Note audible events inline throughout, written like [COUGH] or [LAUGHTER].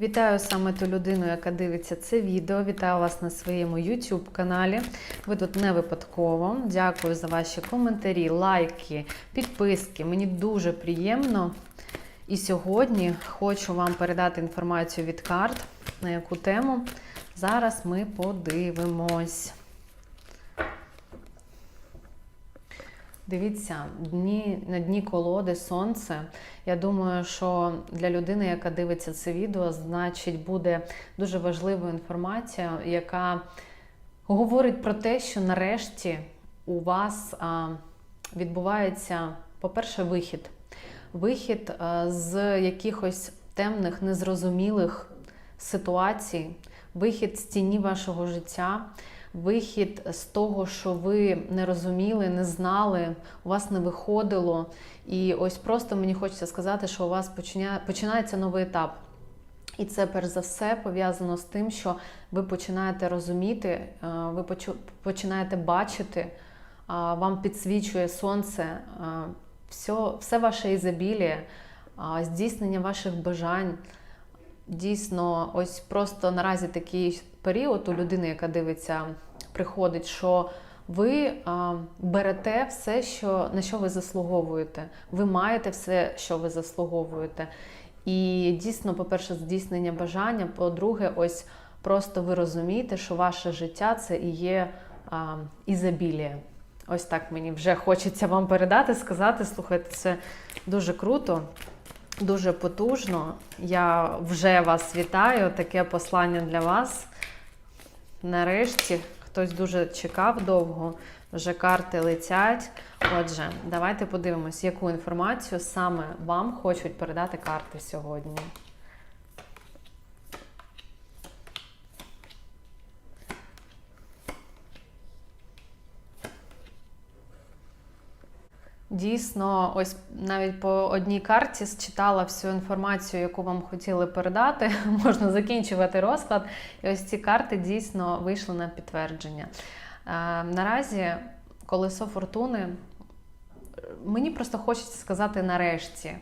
Вітаю саме ту людину, яка дивиться це відео. Вітаю вас на своєму YouTube каналі. Ви тут не випадково. Дякую за ваші коментарі, лайки, підписки. Мені дуже приємно. І сьогодні хочу вам передати інформацію від карт, на яку тему. Зараз ми подивимось. Дивіться, дні, на дні колоди сонце. Я думаю, що для людини, яка дивиться це відео, значить буде дуже важливою інформація, яка говорить про те, що нарешті у вас відбувається, по-перше, вихід. Вихід з якихось темних, незрозумілих ситуацій, вихід з тіні вашого життя вихід з того, що ви не розуміли, не знали, у вас не виходило. І ось просто мені хочеться сказати, що у вас починається новий етап. І це перш за все пов'язано з тим, що ви починаєте розуміти, е, ви починаєте бачити, вам підсвічує сонце, е, все, все ваше ізобіліє, здійснення ваших бажань. Дійсно, ось просто наразі такий період у людини, яка дивиться, приходить, що ви а, берете все, що, на що ви заслуговуєте. Ви маєте все, що ви заслуговуєте. І дійсно, по-перше, здійснення бажання. По-друге, ось просто ви розумієте, що ваше життя це і є а, ізобілія. Ось так мені вже хочеться вам передати, сказати. Слухайте, це дуже круто. Дуже потужно. Я вже вас вітаю. Таке послання для вас. Нарешті хтось дуже чекав довго, вже карти летять. Отже, давайте подивимось, яку інформацію саме вам хочуть передати карти сьогодні. Дійсно, ось навіть по одній карті считала всю інформацію, яку вам хотіли передати. [LAUGHS] Можна закінчувати розклад. І ось ці карти дійсно вийшли на підтвердження. Е, наразі, колесо фортуни, мені просто хочеться сказати нарешті.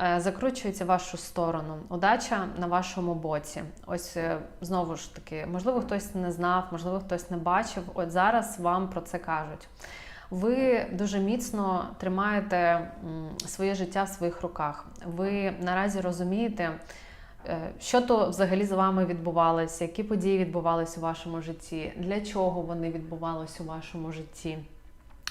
е, Закручується вашу сторону. Удача на вашому боці. Ось е, знову ж таки, можливо, хтось не знав, можливо, хтось не бачив. От зараз вам про це кажуть ви дуже міцно тримаєте своє життя в своїх руках. Ви наразі розумієте, е, що то взагалі з вами відбувалося, які події відбувалися у вашому житті, для чого вони відбувалися у вашому житті.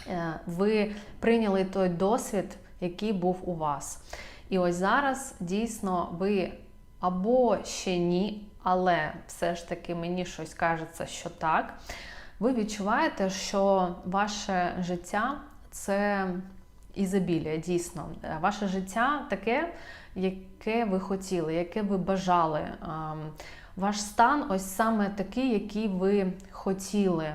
Е, ви прийняли той досвід, який був у вас. І ось зараз дійсно ви або ще ні, але все ж таки мені щось кажеться, що так ви відчуваєте, що ваше життя це ізобілія, дійсно. Ваше життя таке, яке ви хотіли, яке ви бажали. Ваш стан ось саме такий, який ви хотіли.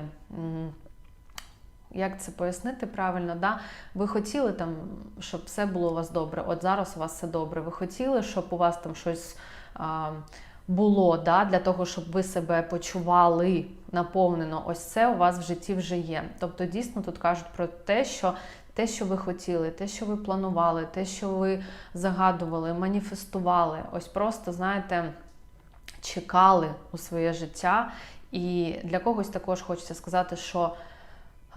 Як це пояснити правильно? Да? Ви хотіли, там, щоб все було у вас добре. От зараз у вас все добре. Ви хотіли, щоб у вас там щось а, було да, для того, щоб ви себе почували наповнено. Ось це у вас в житті вже є. Тобто, дійсно тут кажуть про те, що те, що ви хотіли, те, що ви планували, те, що ви загадували, маніфестували, ось просто, знаєте, чекали у своє життя. І для когось також хочеться сказати, що.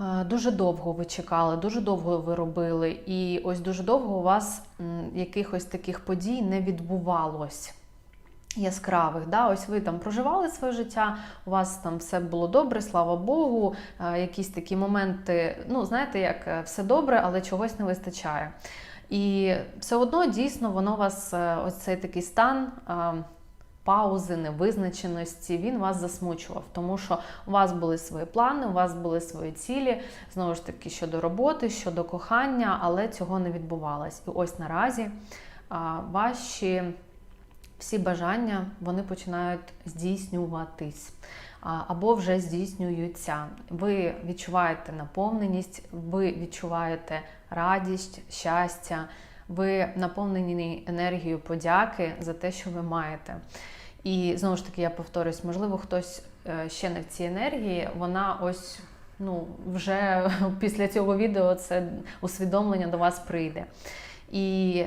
Е, дуже довго ви чекали, дуже довго ви робили, і ось дуже довго у вас якихось таких подій не відбувалось яскравих. Да? Ось ви там проживали своє життя, у вас там все було добре, слава Богу. Е, якісь такі моменти, ну, знаєте, як е, все добре, але чогось не вистачає. І все одно дійсно воно вас, е, ось цей такий стан. Паузи, невизначеності, він вас засмучував, тому що у вас були свої плани, у вас були свої цілі, знову ж таки, щодо роботи, щодо кохання, але цього не відбувалось. І ось наразі ваші всі бажання вони починають здійснюватись або вже здійснюються. Ви відчуваєте наповненість, ви відчуваєте радість, щастя, ви наповнені енергією подяки за те, що ви маєте. І знову ж таки, я повторюсь, можливо, хтось е, ще не в цій енергії, вона ось ну, вже [LAUGHS] після цього відео це усвідомлення до вас прийде. І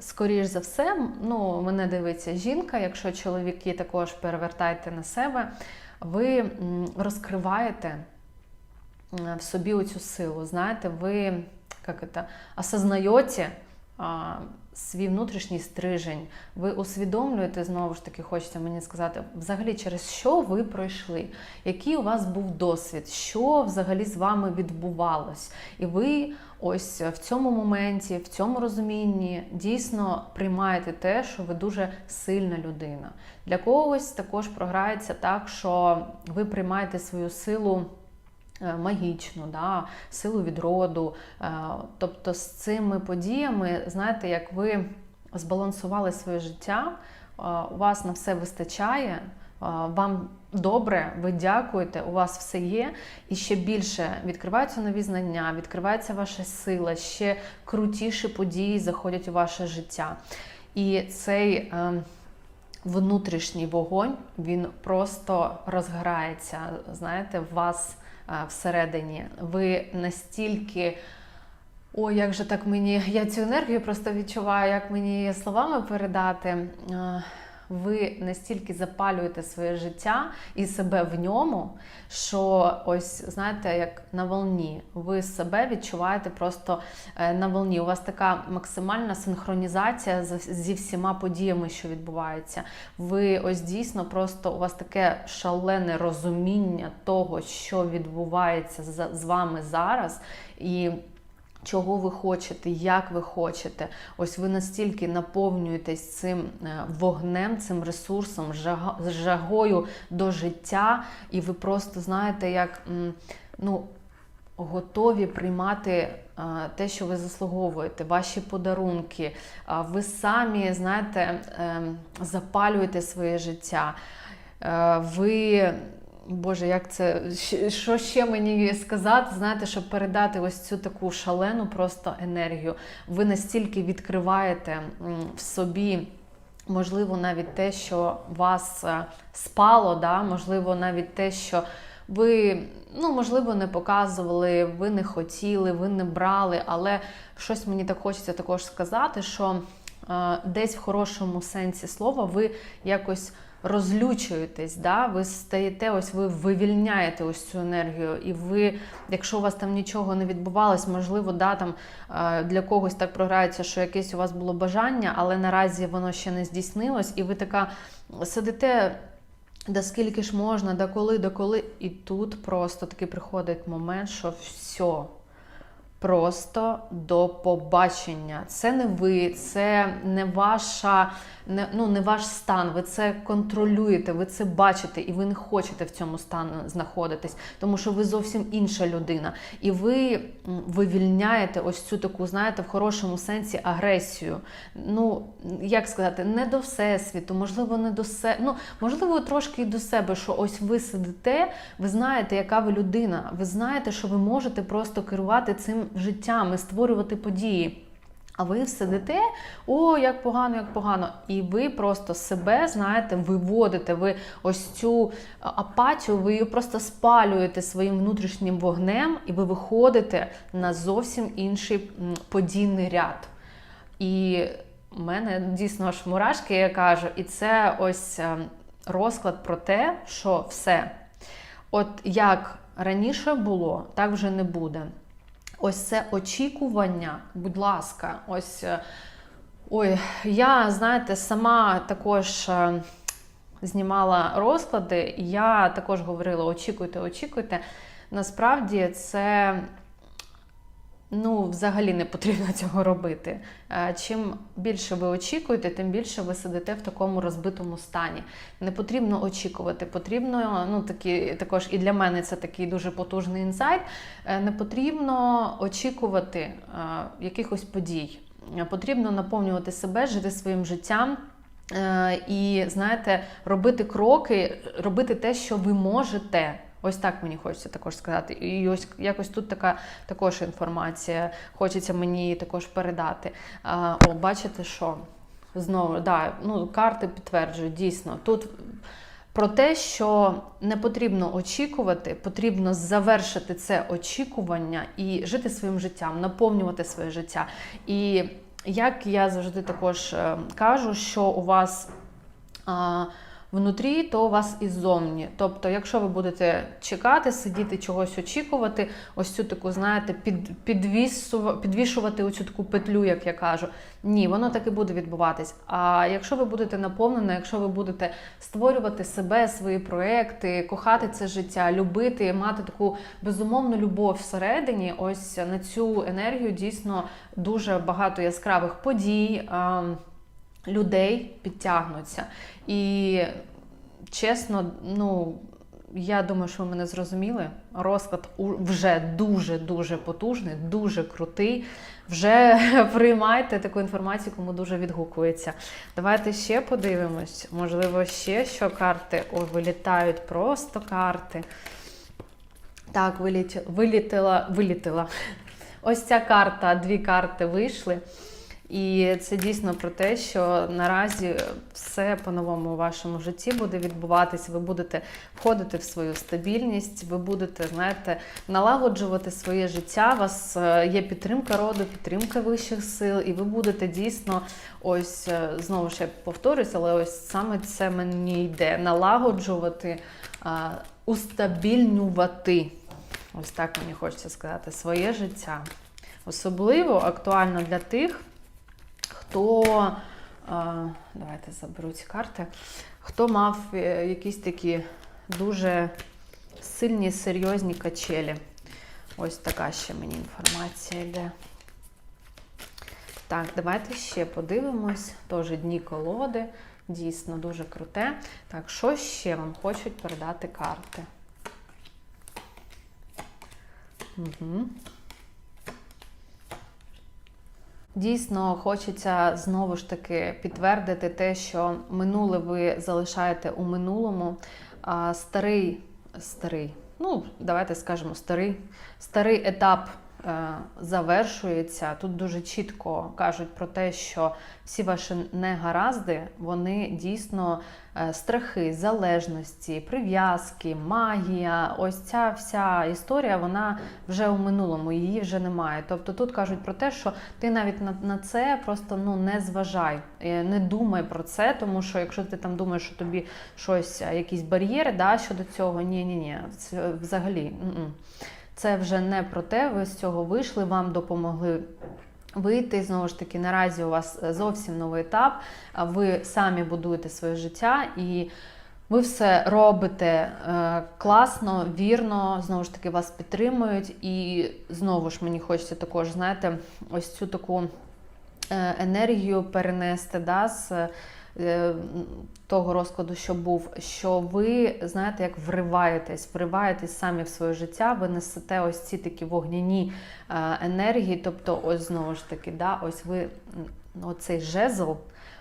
скоріш за все, ну, мене дивиться жінка, якщо чоловіки також перевертайте на себе, ви розкриваєте в собі оцю силу. Знаєте, ви як это, осознаєте свій внутрішній стрижень, ви усвідомлюєте, знову ж таки, хочеться мені сказати, взагалі через що ви пройшли, який у вас був досвід, що взагалі з вами відбувалось. І ви ось в цьому моменті, в цьому розумінні дійсно приймаєте те, що ви дуже сильна людина. Для когось також програється так, що ви приймаєте свою силу. е, Магічну, да, силу від роду. Е, Тобто з цими подіями, знаєте, як ви збалансували своє життя, е, у вас на все вистачає, е, вам добре, ви дякуєте, у вас все є, і ще більше відкриваються нові знання, відкривається ваша сила, ще крутіші події заходять у ваше життя. І цей е, внутрішній вогонь він просто розграється, знаєте, в вас е, всередині. Ви настільки. Ой, як же так мені. Я цю енергію просто відчуваю, як мені її словами передати. Ви настільки запалюєте своє життя і себе в ньому, що ось знаєте, як на волні. Ви себе відчуваєте просто е, на волні. У вас така максимальна синхронізація зі всіма подіями, що відбуваються. Ви ось дійсно просто у вас таке шалене розуміння того, що відбувається з вами зараз. І чого ви хочете, як ви хочете. Ось ви настільки наповнюєтесь цим е, вогнем, цим ресурсом, жагою до життя, і ви просто знаєте, як ну, готові приймати е, те, що ви заслуговуєте, ваші подарунки. Ви самі, знаєте, ем, запалюєте своє життя. Е, Ви Боже, як це що ще мені сказати? Знаєте, щоб передати ось цю таку шалену просто енергію. Ви настільки відкриваєте в собі. Можливо, навіть те, що вас е, спало, да? можливо, навіть те, що ви, ну, можливо, не показували, ви не хотіли, ви не брали, але щось мені так хочеться також сказати, що десь в хорошому сенсі слова ви якось розлючуєтесь, да? ви стаєте, ось ви вивільняєте ось цю енергію, і ви, якщо у вас там нічого не відбувалось, можливо, да, там для когось так програється, що якесь у вас було бажання, але наразі воно ще не здійснилось, і ви така сидите. Да скільки ж можна, да коли, да коли. І тут просто такий приходить момент, що все. Просто до побачення. Це не ви, це не ваша, не, ну, не ваш стан. Ви це контролюєте, ви це бачите, і ви не хочете в цьому стані знаходитись, тому що ви зовсім інша людина. І ви вивільняєте ось цю таку, знаєте, в хорошому сенсі агресію. Ну, як сказати, не до всесвіту, можливо, не до себе. Ну, можливо, трошки і до себе, що ось ви сидите, ви знаєте, яка ви людина. Ви знаєте, що ви можете просто керувати цим життям і створювати події. А ви сидите, о, як погано, як погано. І ви просто себе, знаєте, виводите, ви ось цю апатію, ви її просто спалюєте своїм внутрішнім вогнем, і ви виходите на зовсім інший подійний ряд. І в мене дійсно аж мурашки, я кажу, і це ось е, розклад про те, що все. От як раніше було, так вже не буде. Ось це очікування, будь ласка, ось. е, Ой, я, знаєте, сама також е, знімала розклади, і я також говорила: очікуйте, очікуйте. Насправді це ну, взагалі не потрібно [LAUGHS] цього робити. Е, Чим більше ви очікуєте, тим більше ви сидите в такому розбитому стані. Не потрібно очікувати. Потрібно, ну такі також і для мене це такий дуже потужний інсайт. Е, Не потрібно очікувати е, якихось подій. Потрібно наповнювати себе, жити своїм життям. І знаєте, робити кроки, робити те, що ви можете. Ось так мені хочеться також сказати. І ось якось тут така також інформація. Хочеться мені також передати. А, О, бачите, що знову да, ну, карти підтверджують дійсно тут. Про те, що не потрібно очікувати, потрібно завершити це очікування і жити своїм життям, наповнювати своє життя. І як я завжди також е, кажу, що у вас а, внутрі, то у вас і ззовні. Тобто, якщо ви будете чекати, сидіти, чогось очікувати, ось цю таку, знаєте, під, підвісу, підвішувати оцю таку петлю, як я кажу. Ні, воно так і буде відбуватись. А якщо ви будете наповнені, якщо ви будете створювати себе, свої проекти, кохати це життя, любити, мати таку безумовну любов всередині, ось на цю енергію дійсно дуже багато яскравих подій. Людей підтягнуться. І чесно, ну я думаю, що ви мене зрозуміли. Розклад вже дуже-дуже потужний, дуже крутий. Вже [LAUGHS] приймайте таку інформацію, кому дуже відгукується. Давайте ще подивимось. Можливо, ще що карти. Ой, вилітають просто карти. Так, виліт... вилітила, вилітила. Ось ця карта, дві карти вийшли. І це дійсно про те, що наразі все по-новому у вашому житті буде відбуватися. Ви будете входити в свою стабільність, ви будете, знаєте, налагоджувати своє життя. У вас е, є підтримка роду, підтримка вищих сил, і ви будете дійсно, ось е, знову ж я повторюсь, але ось саме це мені йде налагоджувати, устабільнювати. Ось так мені хочеться сказати, своє життя. Особливо актуально для тих, хто, давайте заберу ці карти, хто мав е, якісь такі дуже сильні, серйозні качелі. Ось така ще мені інформація йде. Так, давайте ще подивимось. Теж дні колоди. Дійсно дуже круте. Так, що ще вам хочуть передати карти? Угу. Дійсно, хочеться знову ж таки підтвердити те, що минуле ви залишаєте у минулому. А старий, старий, ну давайте скажемо, старий, старий етап завершується. Тут дуже чітко кажуть про те, що всі ваші негаразди, вони дійсно е, страхи, залежності, прив'язки, магія. Ось ця вся історія, вона вже у минулому, її вже немає. Тобто тут кажуть про те, що ти навіть на, це просто ну не зважай, е, не думай про це, тому що якщо ти там думаєш, що тобі щось, е, якісь бар'єри да, щодо цього, ні, ні, ні, це взагалі. Це вже не про те, ви з цього вийшли, вам допомогли вийти. Знову ж таки, наразі у вас е, зовсім новий етап. Ви самі будуєте своє життя і ви все робите е, класно, вірно, знову ж таки, вас підтримують. І знову ж мені хочеться також, знаєте, ось цю таку е, енергію перенести да, з того розкладу, що був, що ви, знаєте, як вриваєтесь, вриваєтесь самі в своє життя, ви несете ось ці такі вогняні е, енергії. Тобто, ось знову ж таки, да, ось ви оцей жезл.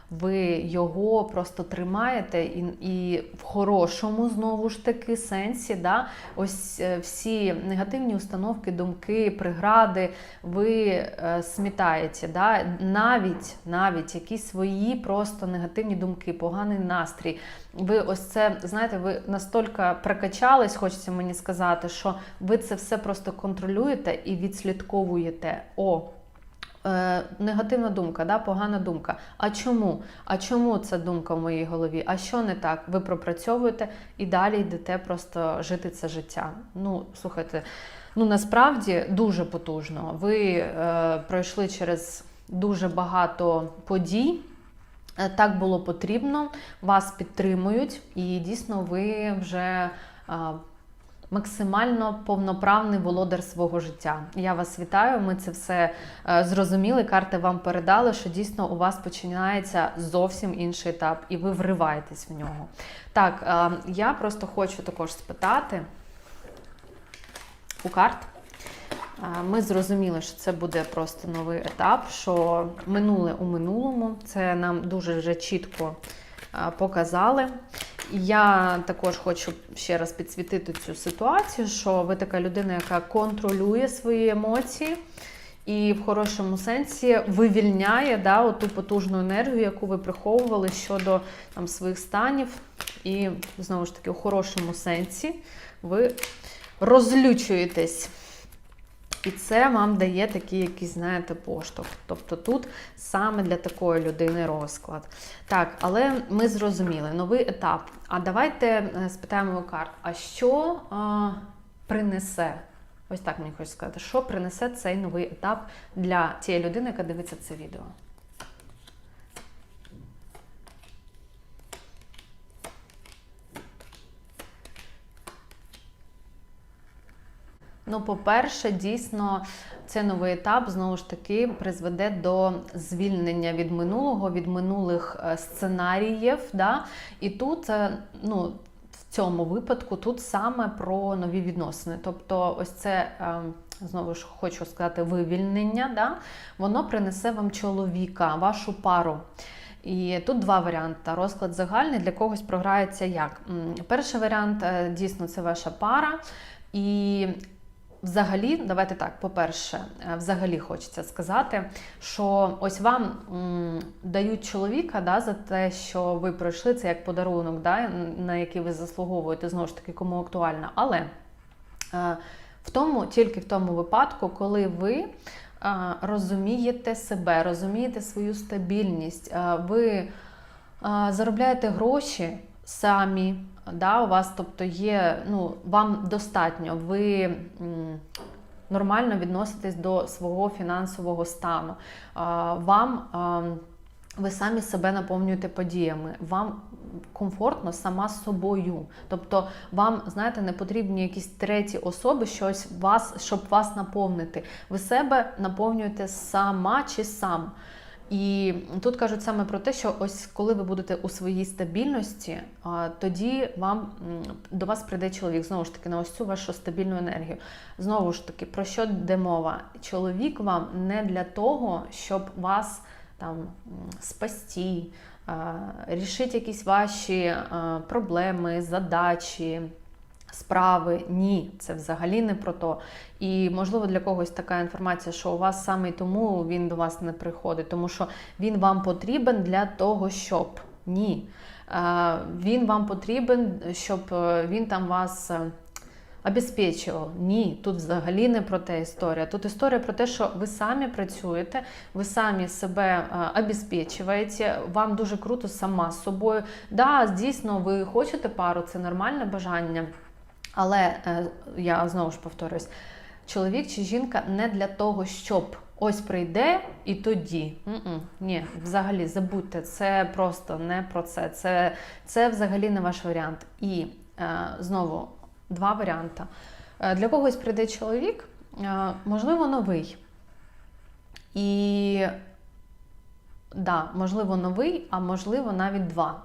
Ви його просто тримаєте і і в хорошому знову ж таки сенсі, да, ось е, всі негативні установки, думки, пригради ви е, смітаєте. Да? Навіть навіть якісь свої просто негативні думки, поганий настрій. Ви ось це, знаєте, ви настільки прокачались, хочеться мені сказати, що ви це все просто контролюєте і відслідковуєте. О, Е, негативна думка, да, погана думка. А чому? А чому ця думка в моїй голові? А що не так? Ви пропрацьовуєте і далі йдете просто жити це життя. Ну, слухайте, ну насправді дуже потужно. Ви е, пройшли через дуже багато подій. Е, Так було потрібно, вас підтримують, і дійсно ви вже. Максимально повноправний володар свого життя. Я вас вітаю. Ми це все е, зрозуміли. Карти вам передали, що дійсно у вас починається зовсім інший етап, і ви вриваєтесь в нього. Так, е, я просто хочу також спитати у карт. Е, Ми зрозуміли, що це буде просто новий етап, що минуле у минулому. Це нам дуже вже чітко показали. Я також хочу ще раз підсвітити цю ситуацію, що ви така людина, яка контролює свої емоції і в хорошому сенсі вивільняє да, оту потужну енергію, яку ви приховували щодо там, своїх станів. І знову ж таки, у хорошому сенсі ви розлючуєтесь. І це вам дає такий якийсь, знаєте, поштовх. Тобто тут саме для такої людини розклад. Так, але ми зрозуміли новий етап. А давайте е, спитаємо карт, а що а, принесе? Ось так мені хочеться сказати, що принесе цей новий етап для тієї людини, яка дивиться це відео. Ну, по-перше, дійсно, цей новий етап знову ж таки призведе до звільнення від минулого, від минулих е, сценаріїв. Да? І тут, е, ну, в цьому випадку, тут саме про нові відносини. Тобто, ось це. е, Знову ж хочу сказати, вивільнення, да? воно принесе вам чоловіка, вашу пару. І тут два варіанти. Розклад загальний для когось програється як. Перший варіант дійсно це ваша пара. І Взагалі, давайте так, по-перше, е, взагалі хочеться сказати, що ось вам м, дають чоловіка да, за те, що ви пройшли це як подарунок, да, на який ви заслуговуєте, знову ж таки, кому актуально. Але е, в тому, тільки в тому випадку, коли ви е, розумієте себе, розумієте свою стабільність, е, ви е, заробляєте гроші самі. Да, у вас, тобто, є, ну, вам достатньо, ви нормально відноситесь до свого фінансового стану. Вам ви самі себе наповнюєте подіями, вам комфортно сама з собою. Тобто, вам, знаєте, не потрібні якісь треті особи, щось вас, щоб вас наповнити. Ви себе наповнюєте сама чи сам. І тут кажуть саме про те, що ось коли ви будете у своїй стабільності, тоді вам до вас прийде чоловік. Знову ж таки, на ось цю вашу стабільну енергію. Знову ж таки, про що йде мова? Чоловік вам не для того, щоб вас там м, спасти, рішити якісь ваші проблеми, задачі. Справи ні, це взагалі не про то. І можливо для когось така інформація, що у вас саме тому він до вас не приходить, тому що він вам потрібен для того, щоб ні. Е, Він вам потрібен, щоб е, він там вас е, обезпечував. Ні, тут взагалі не про те історія. Тут історія про те, що ви самі працюєте, ви самі себе обезпечуєте, вам дуже круто сама з собою. Да, дійсно, ви хочете пару, це нормальне бажання. Але е, я знову ж повторюсь, чоловік чи жінка не для того, щоб ось прийде і тоді. Ні, взагалі забудьте, це просто не про це. Це, це взагалі не ваш варіант. І е, знову два варіанти. Е, Для когось прийде чоловік, можливо, новий. І да, можливо, новий, а можливо, навіть два.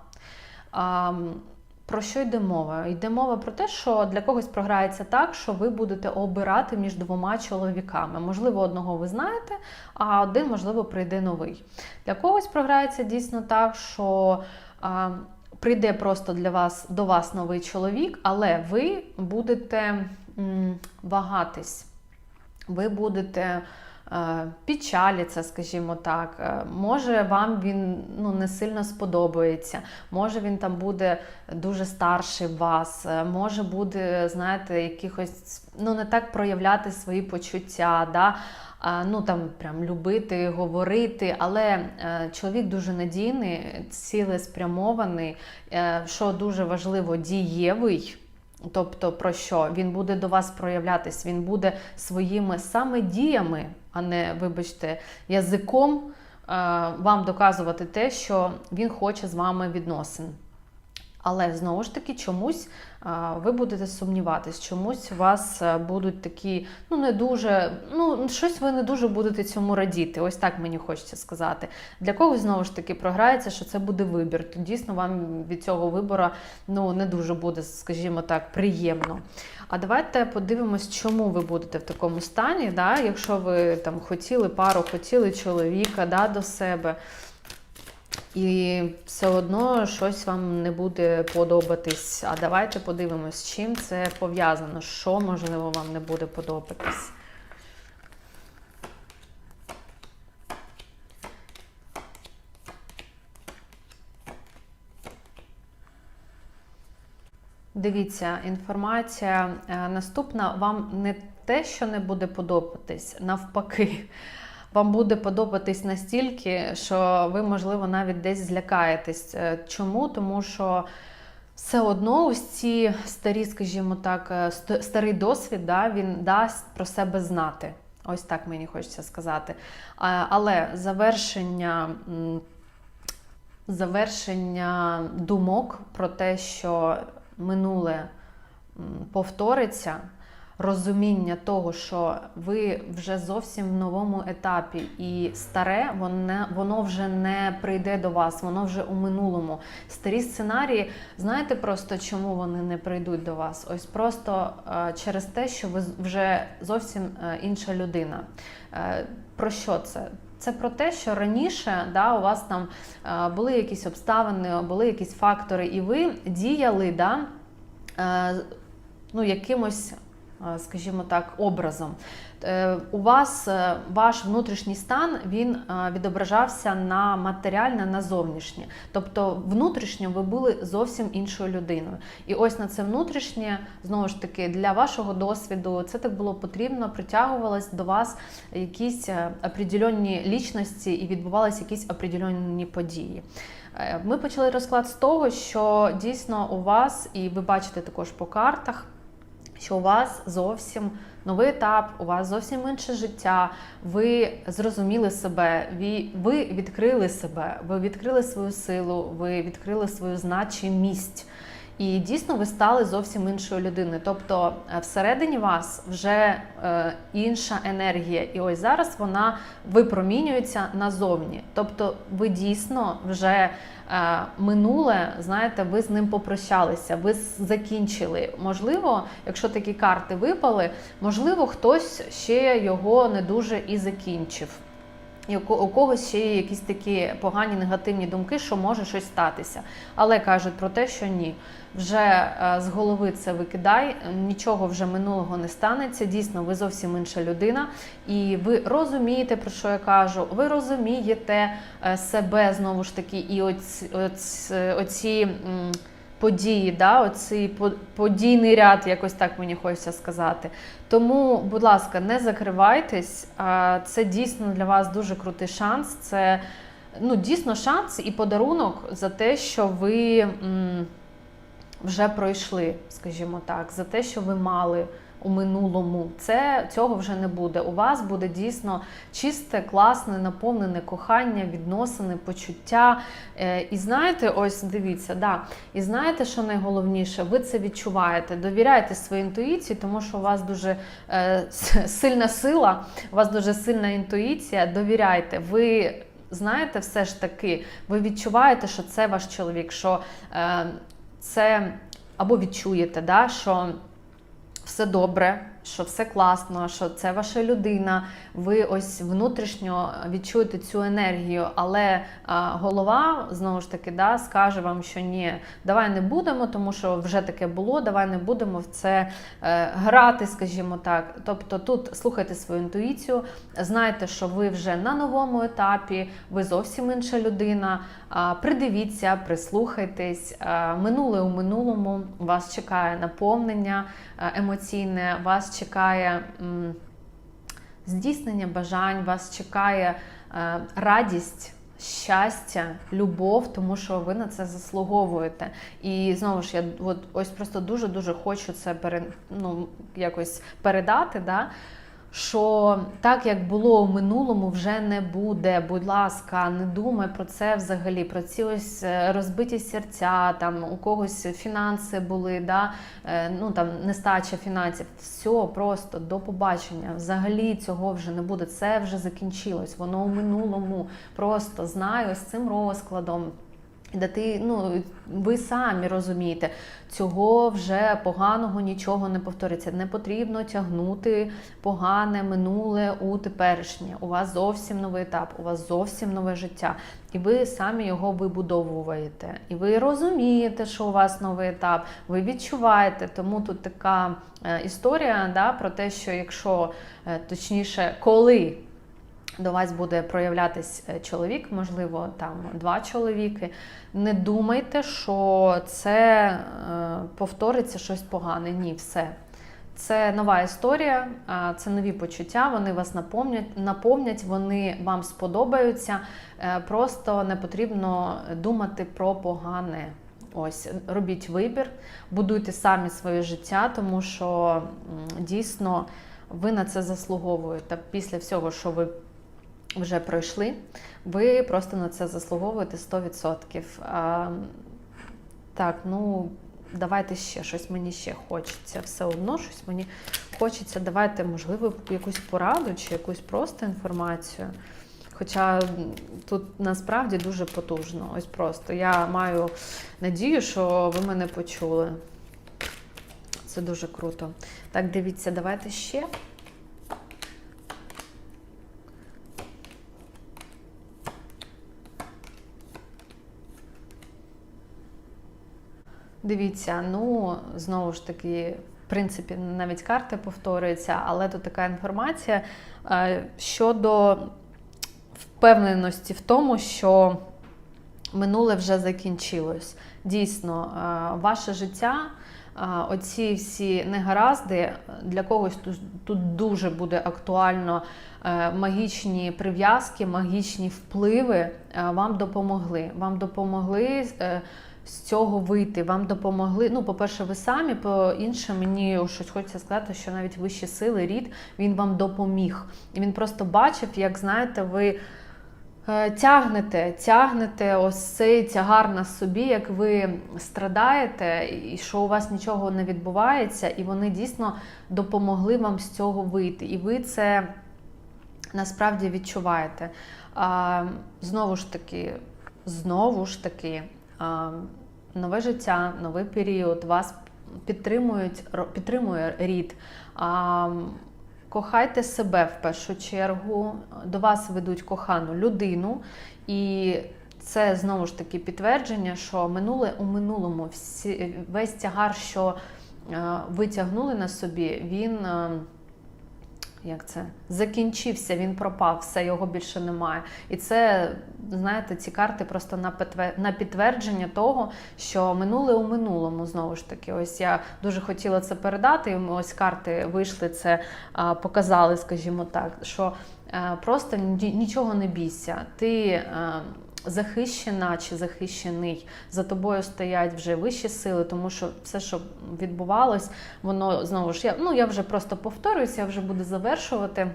Про що йде мова? Йде мова про те, що для когось програється так, що ви будете обирати між двома чоловіками. Можливо, одного ви знаєте, а один, можливо, прийде новий. Для когось програється дійсно так, що а, прийде просто для вас до вас новий чоловік, але ви будете м, вагатись. Ви будете печаліться, скажімо так. Е, Може, вам він ну, не сильно сподобається, може він там буде дуже старший вас, е, може буде, знаєте, якихось ну, не так проявляти свої почуття. Да? Ну там прям любити, говорити, але е, чоловік дуже надійний, цілеспрямований, е, що дуже важливо, дієвий. Тобто про що? Він буде до вас проявлятись, він буде своїми саме діями, а не, вибачте, язиком е, вам доказувати те, що він хоче з вами відносин. Але знову ж таки, чомусь ви будете сумніватись, чомусь у вас будуть такі, ну не дуже, ну щось ви не дуже будете цьому радіти. Ось так мені хочеться сказати. Для когось знову ж таки програється, що це буде вибір. То дійсно вам від цього вибору ну не дуже буде, скажімо так, приємно. А давайте подивимось, чому ви будете в такому стані, да? якщо ви там хотіли пару, хотіли чоловіка да, до себе. І все одно щось вам не буде подобатись. А давайте подивимось, з чим це пов'язано, що можливо вам не буде подобатись. Дивіться, інформація е, наступна вам не те, що не буде подобатись, навпаки. Вам буде подобатись настільки, що ви, можливо, навіть десь злякаєтесь. Е, Чому? Тому що все одно ось ці старі, скажімо так, е, старий досвід, да, він дасть про себе знати. Ось так мені хочеться сказати. Але завершення, завершення думок про те, що минуле повториться, розуміння того, що ви вже зовсім в новому етапі, і старе воно, вже не прийде до вас, воно вже у минулому. Старі сценарії, знаєте просто чому вони не прийдуть до вас? Ось просто е, через те, що ви вже зовсім е, інша людина. Е, про що це? Це про те, що раніше да, у вас там е, були якісь обставини, були якісь фактори, і ви діяли да, е, ну, якимось, скажімо так, образом. Е, У вас е, ваш внутрішній стан він е, відображався на матеріальне, на зовнішнє. Тобто внутрішньо ви були зовсім іншою людиною. І ось на це внутрішнє, знову ж таки, для вашого досвіду це так було потрібно, притягувалось до вас якісь е, определенні лічності і відбувалися якісь определенні події. Е, Ми почали розклад з того, що дійсно у вас, і ви бачите також по картах, що у вас зовсім новий етап, у вас зовсім інше життя. Ви зрозуміли себе, ви, відкрили себе, ви відкрили свою силу, ви відкрили свою значимість. І дійсно ви стали зовсім іншою людиною. Тобто е, всередині вас вже е, інша енергія, і ось зараз вона випромінюється назовні. Тобто, ви дійсно вже е, минуле, знаєте, ви з ним попрощалися, ви закінчили. Можливо, якщо такі карти випали, можливо, хтось ще його не дуже і закінчив. І у ко- у когось ще є якісь такі погані негативні думки, що може щось статися. Але кажуть про те, що ні. Вже е, з голови це викидай, нічого вже минулого не станеться. Дійсно, ви зовсім інша людина, і ви розумієте, про що я кажу. Ви розумієте е, себе знову ж таки, і оці, оці, оці події, да, оцей подійний ряд, якось так мені хочеться сказати. Тому, будь ласка, не закривайтесь. Це дійсно для вас дуже крутий шанс. Це ну, дійсно шанс і подарунок за те, що ви вже пройшли, скажімо так, за те, що ви мали. У минулому це цього вже не буде. У вас буде дійсно чисте, класне, наповнене кохання, відносини, почуття. Е, і знаєте, ось дивіться, да. І знаєте, що найголовніше? Ви це відчуваєте. Довіряйте своїй інтуїції, тому що у вас дуже е, сильна сила, у вас дуже сильна інтуїція. Довіряйте. Ви знаєте, все ж таки, ви відчуваєте, що це ваш чоловік, що е, це або відчуєте, да, що все добре, що все класно, що це ваша людина. Ви ось внутрішньо відчуєте цю енергію, але голова знову ж таки да, скаже вам, що ні, давай не будемо, тому що вже таке було. Давай не будемо в це е, грати, скажімо так. Тобто тут слухайте свою інтуїцію, знайте, що ви вже на новому етапі, ви зовсім інша людина. Придивіться, прислухайтесь. Минуле у минулому вас чекає наповнення емоційне, вас чекає здійснення бажань, вас чекає е, радість. Щастя, любов, тому що ви на це заслуговуєте. І знову ж я от ось просто дуже дуже хочу це пере, ну, якось передати. Да? Що так як було у минулому, вже не буде. Будь ласка, не думай про це взагалі. Про ці ось е, розбиті серця, там у когось фінанси були, да? е, ну там нестача фінансів. Все просто до побачення. Взагалі цього вже не буде. Це вже закінчилось. Воно у минулому. Просто знаю з цим розкладом. Де ти, ну ви самі розумієте, цього вже поганого нічого не повториться. Не потрібно тягнути погане минуле у теперішнє. У вас зовсім новий етап, у вас зовсім нове життя, і ви самі його вибудовуєте. І ви розумієте, що у вас новий етап, ви відчуваєте. Тому тут така е, історія да, про те, що якщо е, точніше, коли до вас буде проявлятись е, чоловік, можливо, там два чоловіки. Не думайте, що це е, повториться щось погане. Ні, все. Це нова історія, це нові почуття. Вони вас наповнять, наповнять, вони вам сподобаються. Е, Просто не потрібно думати про погане. Ось робіть вибір, будуйте самі своє життя, тому що дійсно ви на це заслуговуєте. Після всього, що ви вже пройшли, ви просто на це заслуговуєте 100%. А, так, ну давайте ще щось мені ще хочеться. Все одно щось мені хочеться. Давайте, можливо, якусь пораду чи якусь просто інформацію. Хоча тут насправді дуже потужно. Ось просто я маю надію, що ви мене почули. Це дуже круто. Так, дивіться, давайте ще. Дивіться, ну знову ж таки, в принципі, навіть карти повторюються, але тут така інформація е, щодо впевненості в тому, що минуле вже закінчилось. Дійсно, е, ваше життя, оці всі негаразди для когось тут, дуже буде актуально. е, Магічні прив'язки, магічні впливи е, вам допомогли. Вам допомогли е, з цього вийти. Вам допомогли. Ну, по-перше, ви самі, по-інше, мені щось хочеться сказати, що навіть вищі сили, рід, він вам допоміг. І він просто бачив, як знаєте, ви. Е, Тягнете, тягнете ось цей тягар на собі, як ви страдаєте, і що у вас нічого не відбувається, і вони дійсно допомогли вам з цього вийти. І ви це насправді відчуваєте. А, знову ж таки, знову ж таки, а, нове життя, новий період, вас підтримують, підтримує рід. А, кохайте себе в першу чергу, до вас ведуть кохану людину, і це знову ж таки підтвердження, що минуле у минулому всі, весь тягар, що е, ви тягнули на собі, він. Як це закінчився, він пропав, все його більше немає. І це, знаєте, ці карти просто на підтвердження того, що минуле у минулому знову ж таки. Ось я дуже хотіла це передати. І ось карти вийшли, це показали, скажімо так, що е, просто нічого не бійся. Ти е, захищена чи захищений. За тобою стоять вже вищі сили, тому що все, що відбувалось, воно знову ж я ну я вже просто повторююся, я вже буду завершувати.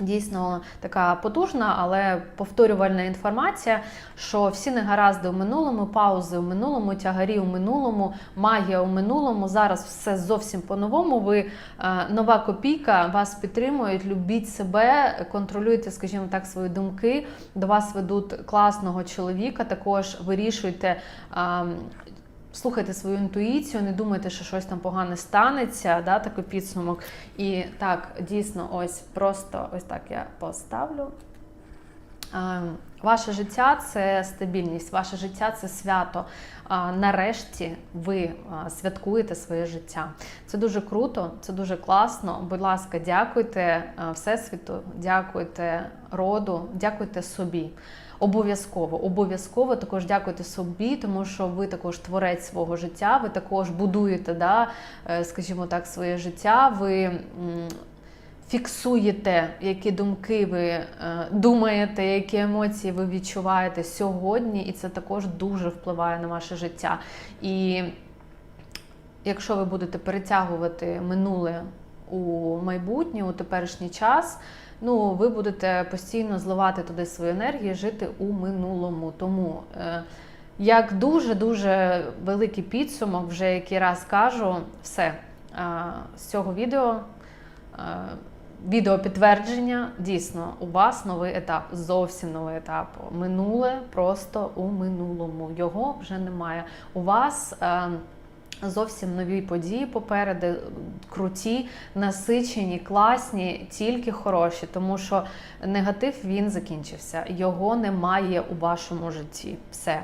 Дійсно така потужна, але повторювальна інформація, що всі негаразди у минулому, паузи у минулому, тягарі у минулому, магія у минулому. Зараз все зовсім по-новому. Ви е, нова копійка, вас підтримують, любіть себе, контролюйте, скажімо так, свої думки. До вас ведуть класного чоловіка. Також вирішуйте. Е, Слухайте свою інтуїцію, не думайте, що щось там погане станеться, да, такий підсумок. І так, дійсно, ось просто ось так я поставлю. Ем, Ваше життя це стабільність, ваше життя це свято. Нарешті ви святкуєте своє життя. Це дуже круто, це дуже класно. Будь ласка, дякуйте Всесвіту, дякуйте роду, дякуйте собі. Обов'язково, обов'язково також дякуйте собі, тому що ви також творець свого життя, ви також будуєте, да, е, скажімо так, своє життя. Ви фіксуєте, які думки ви е, думаєте, які емоції ви відчуваєте сьогодні, і це також дуже впливає на ваше життя. І якщо ви будете перетягувати минуле у майбутнє, у теперішній час, ну ви будете постійно зливати туди свою енергію, жити у минулому. Тому е, як дуже дуже великий підсумок, вже який раз кажу, все е, з цього відео. е, Відео підтвердження дійсно у вас новий етап, зовсім новий етап. Минуле просто у минулому. Його вже немає. У вас е, зовсім нові події попереду, круті, насичені, класні, тільки хороші, тому що негатив він закінчився. Його немає у вашому житті. Все.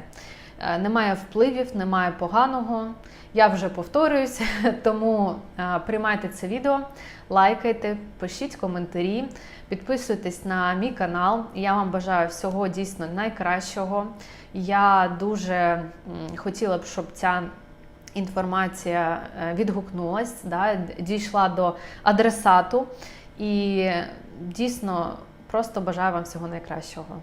Е, Немає впливів, немає поганого. Я вже повторююся, [LAUGHS] тому е, приймайте це відео, лайкайте, пишіть коментарі, підписуйтесь на мій канал. Я вам бажаю всього дійсно найкращого. Я дуже хотіла б, щоб ця інформація е, відгукнулась, да, дійшла до адресату. І дійсно просто бажаю вам всього найкращого.